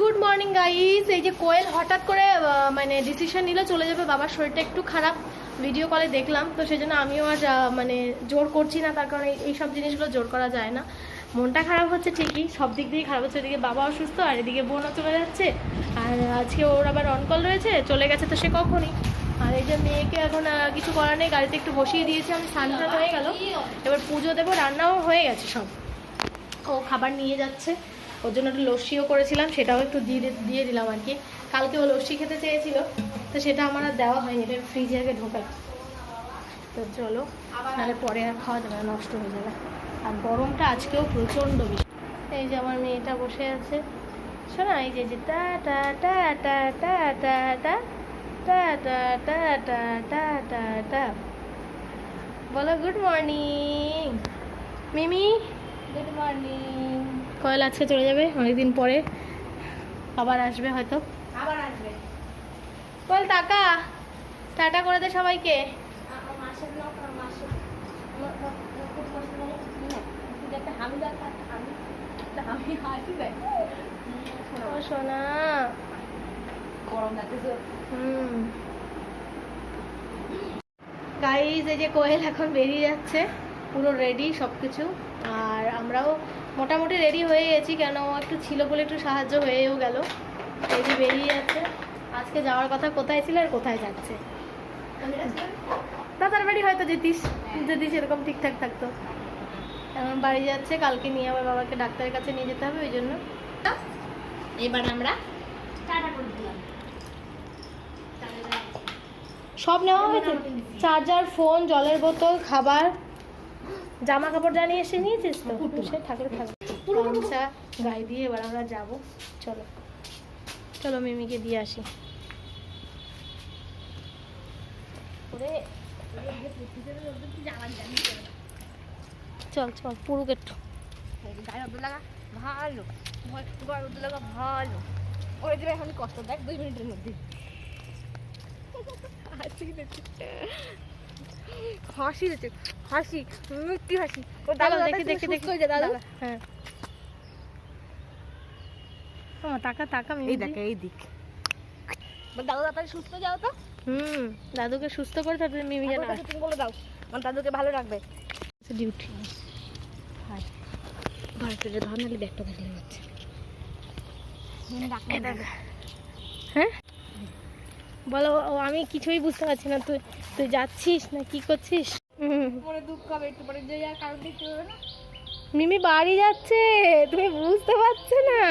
Good morning guys এই যে কোয়েল হঠাৎ করে মানে ডিসিশন নিল চলে যাবে, বাবার শরীরটা একটু খারাপ। ভিডিও কলে দেখলাম, তো সেই জন্য আমিও আর মানে জোর করছি না, তার কারণে এই সব জিনিসগুলো জোর করা যায় না। মনটা খারাপ হচ্ছে ঠিকই, সব দিক দিয়ে খারাপ হচ্ছে। এদিকে বাবা অসুস্থ আর এদিকে বোনও চলে যাচ্ছে। আর আজকে ওর আবার অনকল রয়েছে, চলে গেছে তো সে কখনই। আর এই যে মেয়েকে এখন কিছু করার নেই, গাড়িতে একটু বসিয়ে দিয়েছি, আমি স্নান হয়ে গেল। এবার পুজো দেবো, রান্নাও হয়ে গেছে সব। ও খাবার নিয়ে যাচ্ছে। ওর জন্য একটু লস্যিও করেছিলাম সেটাও একটু দিয়ে দিয়ে দিলাম আর কি কালকে ও লস্যি খেতে চেয়েছিল তো সেটা আমার আর দেওয়া হয়নি এটা ফ্রিজে আগে ঢোকাই তো চলো নাহলে পরে আর খাওয়া যাবে নষ্ট হয়ে যাবে আর গরমটা আজকেও প্রচণ্ড বেশি এই যে আমার মেয়েটা বসে আছে শোনা এই যে যে টা টা টা টা টা টা টা টা টা টা টা টা টা বলো good morning Mimi good morning Koyel আজকে চলে যাবে? অনেকদিন পরে। আবার আসবে হয়তো। আবার আসবে। কয়েল টাকা। টাটা করে দে সবাইকে। হামি গরম লাগতেছে। গাইজ এই যে কোয়েল এখন বেরিয়ে যাচ্ছে। পুরো রেডি সব কিছু আর আমরাও মোটামুটি রেডি হয়ে গেছি কেন একটু ছিল বলে একটু সাহায্য হয়েও গেল। রেডি বেরিয়ে যাচ্ছে। আজকে যাওয়ার কথা কোথায় ছিল আর কোথায় যাচ্ছে? দাদার বাড়ি হয়তো যেতিস যদি সেরকম ঠিকঠাক থাকতো। এখন বাড়ি যাচ্ছে কালকে নিয়ে আবার বাবাকে ডাক্তারের কাছে নিয়ে যেতে হবে ওই জন্য। এবার আমরা সব নেওয়া হয়েছে? চার্জার ফোন জলের বোতল খাবার জামা কাপড় জানিয়ে এসে নিয়েছিস তো? সে ঠাকুর থাকবে গামছা গায়ে দিয়ে এবার আমরা যাব। চলো। চলো মিমিকে দিয়ে আসি। চল চল পুরুক একটু। গায়ে রোদ লাগা ভালো। গায়ে রোদ লাগা ভালো। ওই এখন কষ্ট দেখ দুই মিনিটের মধ্যে। হাসি দিচ্ছে। হাসি দিচ্ছে। হাসি মিষ্টি হাসি। ও দাদা দাদা দেখি দেখি দেখি। দেখি দাদা। হ্যাঁ। ও, টাকা টাকা এই দেখ এই দিক। দাদু তাড়াতাড়ি সুস্থ যাও তো। হুম দাদুকে সুস্থ করে তারপরে মিমি যেন তুমি বলে দাও আমার দাদুকে ভালো রাখবে। ডিউটি হাই। ভারতের ধর নালে ব্যাগটা দেখলে যাচ্ছে। হ্যাঁ? বলো ও, আমি কিছুই বুঝতে পারছি না তুই তুই যাচ্ছিস না কি করছিস? পরে দুঃখ হবে একটু পরে। যে আর কারণ দেখতে হবে না। মিমি বাড়ি যাচ্ছে। তুমি বুঝতে পারছ না।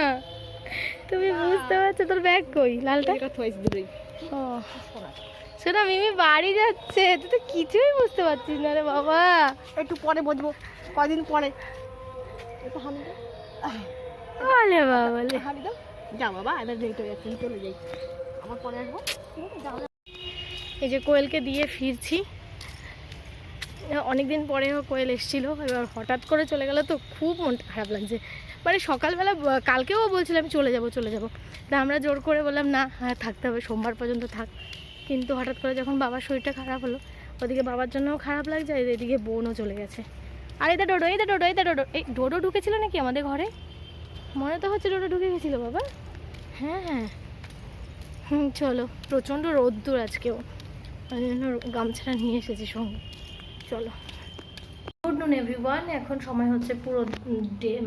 তুমি বুঝতে পারছ তোর ব্যাগ কই? লালটা? সেটা মিমি বাড়ি যাচ্ছে। তুই তো কিছুই বুঝতে পারছিস না রে বাবা। একটু পরে বুঝব। কদিন পরে। বলে বাবা বলে। যাও বাবা এবার লেট হয়ে যাচ্ছে চলে যাই। আবার পরে আসব। এই যে কোয়েলকে দিয়ে ফিরছি। অনেকদিন পরে কোয়েল এসেছিল, এবার হঠাৎ করে চলে গেল তো খুব মনটা খারাপ লাগছে। মানে সকালবেলা কালকেও বলছিল, আমি চলে যাব চলে যাব। তা আমরা জোর করে বললাম, না হ্যাঁ থাকতে হবে, সোমবার পর্যন্ত থাক। কিন্তু হঠাৎ করে যখন বাবার শরীরটা খারাপ হলো, ওদিকে বাবার জন্যও খারাপ লাগছে, আর এদিকে বোনও চলে গেছে। আর, এটা ডোডো এটা ডোডো এটা ডোডো। এই ডোডো ঢুকেছিল নাকি আমাদের ঘরে? মনে তো হচ্ছে ডোডো ঢুকে গেছিল, বাবা। হ্যাঁ হ্যাঁ। হুম, চলো, প্রচণ্ড রোদ্দুর আজকেও। ওই জন্য গামছাটা নিয়ে এসেছি সঙ্গে। চলো। গুড নুন এভরিওয়ান এখন সময় হচ্ছে পুরো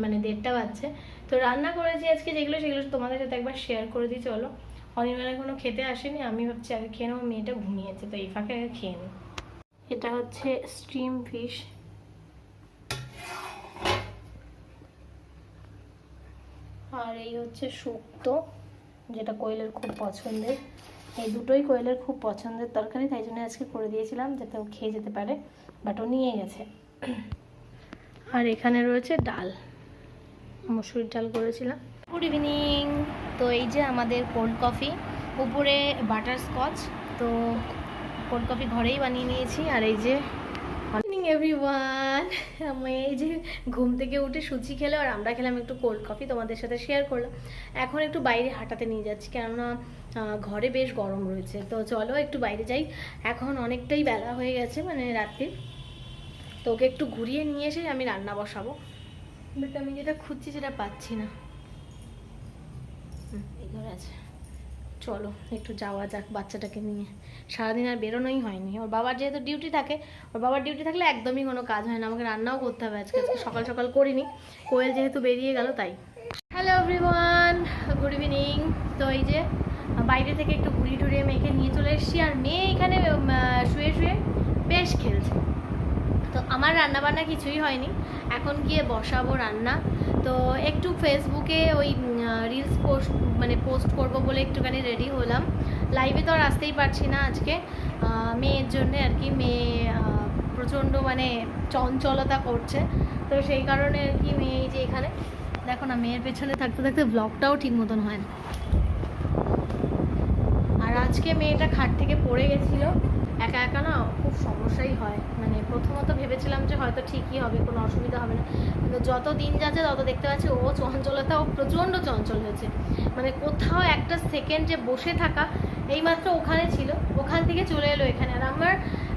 মানে দেড়টা বাজছে। তো রান্না করেছি আজকে যেগুলো, সেগুলো তোমাদের সাথে একবার শেয়ার করে দিই, চলো। অনির্বাণ এখনও খেতে আসেনি, আমি ভাবছি আগে খেয়ে নেব, মেয়েটা ঘুমিয়েছে, তো এই ফাঁকে আগে খেয়ে নিই এটা হচ্ছে স্টিম ফিশ আর এই হচ্ছে শুক্তো, যেটা কোয়েলের খুব পছন্দের। এই দুটোই কোয়েলের খুব পছন্দের তরকারি, তাই জন্য আজকে করে দিয়েছিলাম যাতে ও খেয়ে যেতে পারে বাট ও নিয়ে গেছে। আর এখানে রয়েছে ডাল মসুরির ডাল করেছিলাম। গুড ইভিনিং তো এই যে আমাদের কোল্ড কফি উপরে বাটার স্কচ তো কোল্ড কফি ঘরেই বানিয়ে নিয়েছি, আর এই যে মর্নিং এভরিওয়ান আমি এই যে ঘুম থেকে উঠে সুচি খেলে আর আমরা খেলাম একটু কোল্ড কফি তোমাদের সাথে শেয়ার করলাম। এখন একটু বাইরে হাঁটাতে নিয়ে যাচ্ছি, কেননা ঘরে বেশ গরম রয়েছে। তো চলো একটু বাইরে যাই। এখন অনেকটাই বেলা হয়ে গেছে মানে রাত্রির তো ওকে একটু ঘুরিয়ে নিয়ে এসে আমি রান্না বসাবো। বাট আমি যেটা খুঁজছি সেটা পাচ্ছি না। চলো, একটু যাওয়া যাক বাচ্চাটাকে নিয়ে। সারাদিন আর বেরোনোই হয়নি। ওর বাবার যেহেতু ডিউটি থাকে, ওর বাবার ডিউটি থাকলে একদমই কোনো কাজ হয় না। আমাকে রান্নাও করতে হবে আজকে। আজকে সকাল সকাল করিনি। কোয়েল যেহেতু বেরিয়ে গেল, তাই। Hello everyone, good evening. তো এই যে বাইরে থেকে একটু ঘুরিয়ে টুরিয়ে মেয়েকে নিয়ে চলে এসেছি আর মেয়ে এখানে শুয়ে শুয়ে বেশ খেলছে। তো আমার রান্না বান্না কিছুই হয়নি। এখন গিয়ে বসাবো রান্না। তো একটু ফেসবুকে ওই রিলস পোস্ট মানে পোস্ট করব বলে একটুখানি রেডি হলাম। লাইভে তো আর আসতেই পারছি না আজকে। মেয়ের জন্য আর কি মেয়ে প্রচণ্ড মানে চঞ্চলতা করছে। তো সেই কারণে আর কি মেয়ে এই যে এখানে। দেখো না, মেয়ের পেছনে থাকতে থাকতে ব্লগটাও ঠিক মতন হয় না। আজকে মেয়েটা খাট থেকে পড়ে গেছিল। একা একা না খুব সমস্যাই হয়। মানে প্রথমত ভেবেছিলাম যে হয়তো ঠিকই হবে, কোনো অসুবিধা হবে না। কিন্তু যত দিন যাচ্ছে, তত দেখতে পাচ্ছি ও চঞ্চলতা ও প্রচণ্ড চঞ্চল হয়েছে। মানে কোথাও একটা সেকেন্ড যে বসে থাকা এইমাত্র ওখানে ছিল। ওখান থেকে চলে এলো এখানে। আর আমার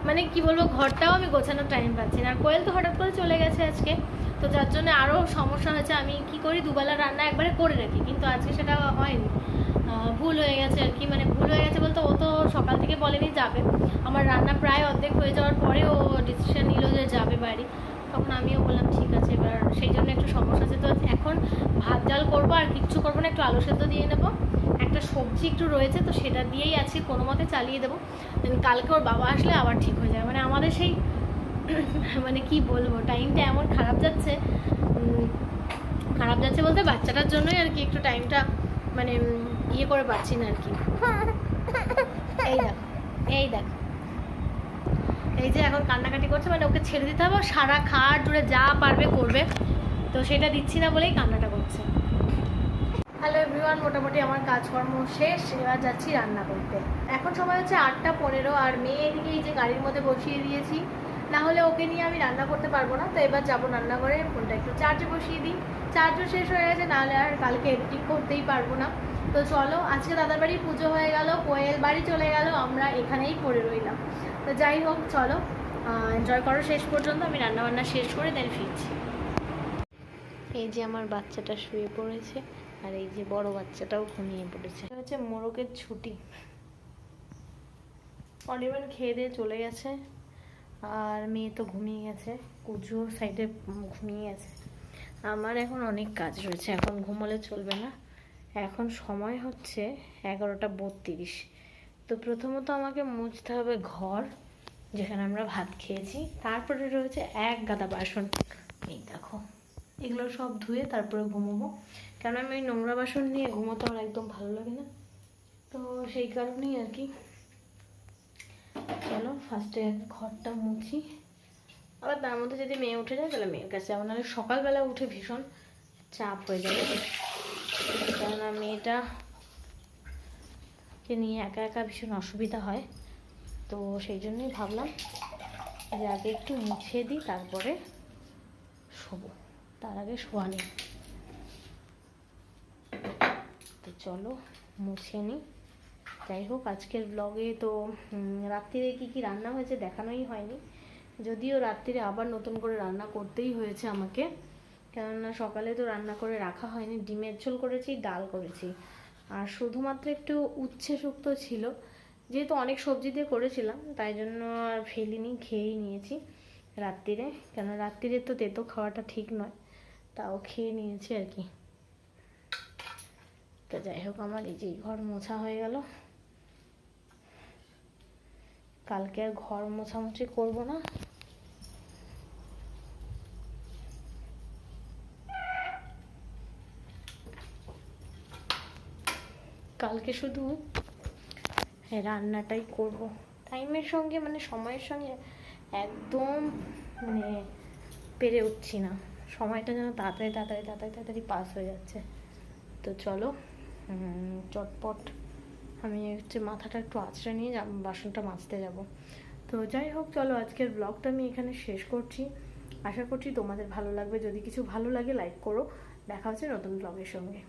মানে কি বলব, ঘরটাও আমি গোছানোর টাইম পাচ্ছি না। আর কোয়েল তো হঠাৎ করে চলে গেছে আজকে। তো যার জন্য আরও সমস্যা হয়েছে। আমি কি করি? দুবেলা রান্না একবারে করে রাখি। কিন্তু আজকে সেটা হয়নি। ভুল হয়ে গেছে আর কি। মানে ভুল হয়ে গেছে বলতে ও তো সকাল থেকে বলেনি যাবে। আমার রান্না প্রায় অর্ধেক হয়ে যাওয়ার পরে ও ডিসিশন নিল যে যাবে বাড়ি। তখন আমিও বললাম, ঠিক আছে, এবার সেই জন্য একটু সমস্যা আছে। তো এখন ভাত ডাল করব আর কিচ্ছু করব না, একটু আলু সেদ্ধ দিয়ে নেব। একটা সবজি একটু রয়েছে, তো সেটা দিয়েই আছি, কোনো মতে চালিয়ে দেবো। কালকে ওর বাবা আসলে আবার ঠিক হয়ে যাবে। মানে আমাদের সেই মানে কি বলব টাইমটা এমন খারাপ যাচ্ছে। খারাপ যাচ্ছে বলতে বাচ্চাটার জন্যই আর কি একটু টাইমটা মানে ইয়ে করে পাচ্ছি না আর কি। এই দেখ এই দেখ। এই যে এখন কান্নাকাটি করছে মানে ওকে ছেড়ে দিতে হবে সারা খাট জুড়ে যা পারবে করবে। তো সেটা দিচ্ছি না বলেই কান্নাটা করছে। হ্যালো এভরিওয়ান মোটামুটি আমার কাজকর্ম শেষ, এবার যাচ্ছি রান্না করতে। এখন সময় হচ্ছে আটটা পনেরো, আর মেয়ে এদিকে এই যে গাড়ির মধ্যে বসিয়ে দিয়েছি। না হলে ওকে নিয়ে আমি রান্না করতে পারব না, তো এবার যাব রান্না করে ফোনটা একটু চার্জে বসিয়ে দিই। চার্জও শেষ হয়ে গেছে নাহলে আর কালকে এডিটিং করতেই পারব না। তো চলো, আজকে দাদার বাড়ি পুজো হয়ে গেল, কোয়েল বাড়ি চলে গেল, আমরা এখানেই পড়ে রইলাম। তো যাই হোক, চলো এনজয় করো শেষ পর্যন্ত, আমি রান্না বান্না শেষ করে দেন ফিরছি। এই যে আমার বাচ্চাটা শুয়ে পড়েছে, আর এই যে বড় বাচ্চাটাও ঘুমিয়ে পড়েছে। হচ্ছে মোরগের ছুটি। অনির্বাণ খেয়ে দিয়ে চলে গেছে, আর মেয়ে তো ঘুমিয়ে গেছে, কুজু সাইডে ঘুমিয়ে গেছে আমার এখন অনেক কাজ রয়েছে, এখন ঘুমোলে চলবে না। এখন সময় হচ্ছে এগারোটা বত্রিশ। তো প্রথমত আমাকে মুছতে হবে ঘর, যেখানে আমরা ভাত খেয়েছি। তারপরে রয়েছে এক গাদা বাসন। এই দেখো, এগুলো সব ধুয়ে তারপরে ঘুমোবো। কারণ আমি ওই নোংরা বাসন নিয়ে ঘুমোতে আমার একদম ভালো লাগে না। তো সেই কারণেই আর কি। চলো ফার্স্টে ঘরটা মুছি। আবার তার মধ্যে যদি মেয়ে উঠে যায়, তাহলে মেয়ের কাছে আমার সকালবেলা উঠে ভীষণ চাপ হয়ে যাবে। কেননা মেয়েটা কে নিয়ে একা একা ভীষণ অসুবিধা হয়। তো সেই জন্যই ভাবলাম যে আগে একটু মুছিয়ে দিই, তারপরে শোবো। তার আগে শোয়া নেই। তো চলো, মুছে নিই। যাই হোক, আজকের ব্লগে তো রাত্রিরে কি কি রান্না হয়েছে দেখানোই হয়নি। যদিও রাত্রিরে আবার নতুন করে রান্না করতেই হয়েছে আমাকে। কেননা সকালে তো রান্না করে রাখা হয়নি, ডিমের ঝোল করেছি, ডাল করেছি। আর শুধুমাত্র একটু উচ্ছে শুক্তো ছিল, যেহেতু অনেক সবজি দিয়ে করেছিলাম, তাই জন্য আর ফেলিনি, খেয়েই নিয়েছি রাত্রিরে কেন রাত্রিরে তো তেতো খাওয়াটা ঠিক নয়, তাও খেয়ে নিয়েছি আর কি। তো যাই হোক, আমার এই যে ঘর মোছা হয়ে গেল। কালকে আর ঘর মোছামুছি করব না। কালকে শুধু হ্যাঁ রান্নাটাই করব। টাইমের সঙ্গে মানে সময়ের সঙ্গে একদম মানে পেরে উঠছি না। সময়টা যেন তাড়াতাড়ি তাড়াতাড়ি তাড়াতাড়ি তাড়াতাড়ি পাস হয়ে যাচ্ছে। তো চলো চটপট আমি হচ্ছে মাথাটা একটু আঁচড়ে নিয়ে বাসনটা মাজতে যাব। তো যাই হোক, চলো আজকের ব্লগটা আমি এখানে শেষ করছি। আশা করছি তোমাদের ভালো লাগবে। যদি কিছু ভালো লাগে লাইক করো। দেখা হচ্ছে নতুন ব্লগের সঙ্গে।